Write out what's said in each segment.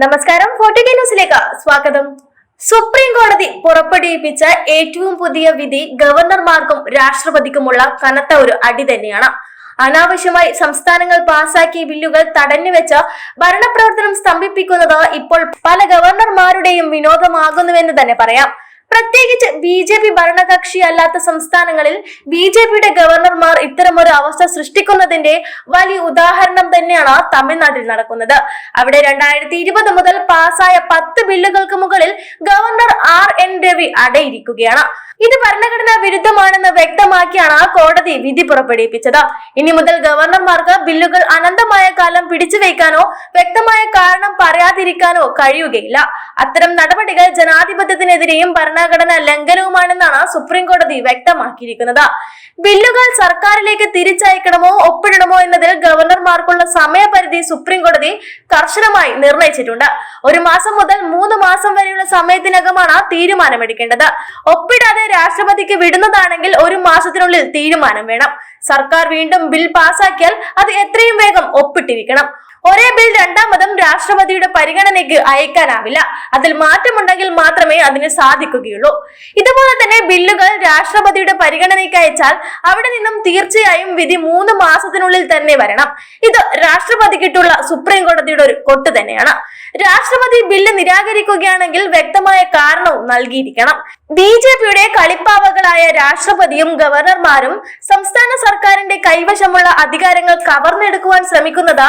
നമസ്കാരം ഫോർട്ടി ന്യൂസിലേക്ക് സ്വാഗതം. സുപ്രീം കോടതി പുറപ്പെടുവിപ്പിച്ച ഏറ്റവും പുതിയ വിധി ഗവർണർമാർക്കും രാഷ്ട്രപതിക്കുമുള്ള കനത്ത ഒരു അടി തന്നെയാണ്. അനാവശ്യമായി സംസ്ഥാനങ്ങൾ പാസാക്കിയ ബില്ലുകൾ തടഞ്ഞുവെച്ച ഭരണപ്രവർത്തനം സ്തംഭിപ്പിക്കുന്നത് ഇപ്പോൾ പല ഗവർണർമാരുടെയും വിനോദമാകുന്നുവെന്ന് തന്നെ പറയാം. പ്രത്യേകിച്ച് ബി ജെ പി ഭരണകക്ഷി അല്ലാത്ത സംസ്ഥാനങ്ങളിൽ ബി ജെ പിയുടെ ഗവർണർമാർ ഇത്തരമൊരു അവസ്ഥ സൃഷ്ടിക്കുന്നതിന്റെ വലിയ ഉദാഹരണം തന്നെയാണ് തമിഴ്നാട്ടിൽ നടക്കുന്നത്. അവിടെ രണ്ടായിരത്തി ഇരുപത് മുതൽ പാസായ പത്ത് ബില്ലുകൾക്ക് മുകളിൽ ഗവർണർ ആർ എൻ രവി അടയിരിക്കുകയാണ്. ഇത് ഭരണഘടനാ വിരുദ്ധമാണെന്ന് വ്യക്തമാക്കിയാണ് കോടതി വിധി പുറപ്പെടുവിപ്പിച്ചത്. ഇനി മുതൽ ഗവർണർമാർക്ക് ബില്ലുകൾ അനന്തമായ കാലം പിടിച്ചു വയ്ക്കാനോ വ്യക്തമായ കാരണം പറയാതിരിക്കാനോ കഴിയുകയില്ല. അത്തരം നടപടികൾ ജനാധിപത്യത്തിനെതിരെയും ഭരണഘടന ലംഘനവുമാണെന്നാണ് സുപ്രീം കോടതി വ്യക്തമാക്കിയിരിക്കുന്നത്. ബില്ലുകൾ സർക്കാരിലേക്ക് തിരിച്ചയക്കണമോ ഒപ്പിടണമോ എന്നതിൽ ഗവർണർമാർക്കുള്ള സമയപരിധി സുപ്രീം കോടതി കർശനമായി നിർണയിച്ചിട്ടുണ്ട്. ഒരു മാസം മുതൽ മൂന്ന് മാസം വരെയുള്ള സമയത്തിനകമാണ് തീരുമാനമെടുക്കേണ്ടത്. ഒപ്പിടാതെ രാഷ്ട്രപതിക്ക് വിടുന്നതാണെങ്കിൽ ഒരു മാസത്തിനുള്ളിൽ തീരുമാനം വേണം. സർക്കാർ വീണ്ടും ബിൽ പാസാക്കിയാൽ അത് എത്രയും വേഗം ഒപ്പിട്ടിരിക്കണം. ഒരേ ബിൽ രണ്ടാമതും രാഷ്ട്രപതിയുടെ പരിഗണനയ്ക്ക് അയക്കാനാവില്ല. അതിൽ മാറ്റമുണ്ടെങ്കിൽ മാത്രമേ അതിന് സാധിക്കുകയുള്ളൂ. ഇതുപോലെ തന്നെ ബില്ലുകൾ രാഷ്ട്രപതിയുടെ പരിഗണനയ്ക്ക് അയച്ചാൽ അവിടെ നിന്നും തീർച്ചയായും വിധി മൂന്ന് മാസത്തിനുള്ളിൽ തന്നെ വരണം. ഇത് രാഷ്ട്രപതിക്കിട്ടുള്ള സുപ്രീം കോടതിയുടെ ഒരു കൊട്ട് തന്നെയാണ്. രാഷ്ട്രപതി ബില്ല് നിരാകരിക്കുകയാണെങ്കിൽ വ്യക്തമായ കാരണവും നൽകിയിരിക്കണം. ബി ജെ പിയുടെ കളിപ്പാവകളായ രാഷ്ട്രപതിയും ഗവർണർമാരും സംസ്ഥാന സർക്കാരിന്റെ കൈവശമുള്ള അധികാരങ്ങൾ കവർന്നെടുക്കുവാൻ ശ്രമിക്കുന്നത്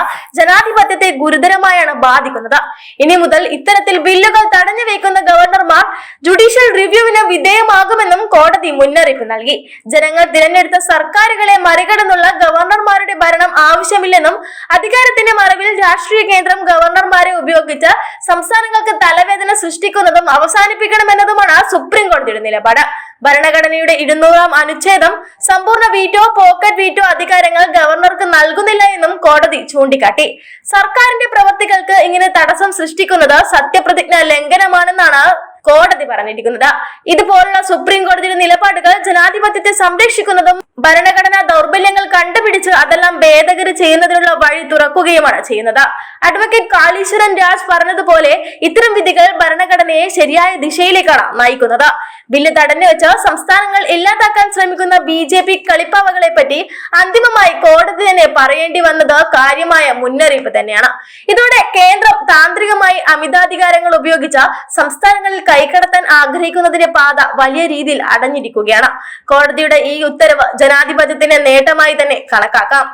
ജനാധിപത്യത്തെ ഗുരുതരമായാണ് ബാധിക്കുന്നത്. ഇനി മുതൽ ഇത്തരത്തിൽ ബില്ലുകൾ തടഞ്ഞു വെക്കുന്ന ഗവർണർമാർ ജുഡീഷ്യൽ റിവ്യൂവിന് വിധേയമാകുമെന്നും കോടതി മുന്നറിയിപ്പ് നൽകി. ജനങ്ങൾ തിരഞ്ഞെടുത്ത സർക്കാരുകളെ മറികടന്നുള്ള ഭരണം ആവശ്യമില്ലെന്നും അധികാരത്തിന്റെ മറവിൽ രാഷ്ട്രീയ കേന്ദ്രം ഗവർണർമാരെ ഉപയോഗിച്ച് സംസ്ഥാനങ്ങൾക്ക് തലവേദന സൃഷ്ടിക്കുന്നതും അവസാനിപ്പിക്കണമെന്നതുമാണ് സുപ്രീം കോടതിയുടെ നിലപാട്. ഭരണഘടനയുടെ ഇരുന്നൂറാം അനുച്ഛേദം സമ്പൂർണ വീറ്റോ പോക്കറ്റ് വീറ്റോ അധികാരങ്ങൾ ഗവർണർക്ക് നൽകുന്നില്ല എന്നും കോടതി ചൂണ്ടിക്കാട്ടി. സർക്കാരിന്റെ പ്രവൃത്തികൾക്ക് ഇങ്ങനെ തടസ്സം സൃഷ്ടിക്കുന്നത് സത്യപ്രതിജ്ഞ ലംഘനമാണെന്നാണ് കോടതി പറഞ്ഞിരിക്കുന്നത്. ഇതുപോലുള്ള സുപ്രീം കോടതിയുടെ നിലപാടുകൾ ജനാധിപത്യത്തെ സംരക്ഷിക്കുന്നതും ഭരണഘടനാ ദൗർബല്യങ്ങൾ കണ്ടുപിടിച്ച് അതെല്ലാം ഭേദഗതി ചെയ്യുന്നതിനുള്ള വഴി തുറക്കുകയുമാണ് ചെയ്യുന്നത്. അഡ്വക്കേറ്റ് കാളീശ്വരൻ രാജ് പറഞ്ഞതുപോലെ ഇത്തരം വിധികൾ ഭരണഘടനയെ ശരിയായ ദിശയിലേക്കാണ് നയിക്കുന്നത്. ബില്ല് തടഞ്ഞു വെച്ച സംസ്ഥാനങ്ങൾ ഇല്ലാതാക്കാൻ ശ്രമിക്കുന്ന ബി ജെ പി കളിപ്പാവകളെ പറ്റി അന്തിമമായി കോടതി തന്നെ പറയേണ്ടി വന്നത് കാര്യമായ മുന്നറിയിപ്പ് തന്നെയാണ്. ഇതോടെ കേന്ദ്രം താന്ത്രികമായി അമിതാധികാരങ്ങൾ ഉപയോഗിച്ച സംസ്ഥാനങ്ങളിൽ കൈകടത്താൻ ആഗ്രഹിക്കുന്നതിന്റെ പാത വലിയ രീതിയിൽ അടഞ്ഞിരിക്കുകയാണ്. കോടതിയുടെ ഈ ഉത്തരവ് ജനാധിപത്യത്തിന്റെ നേട്ടമായി തന്നെ കണക്കാക്കാം.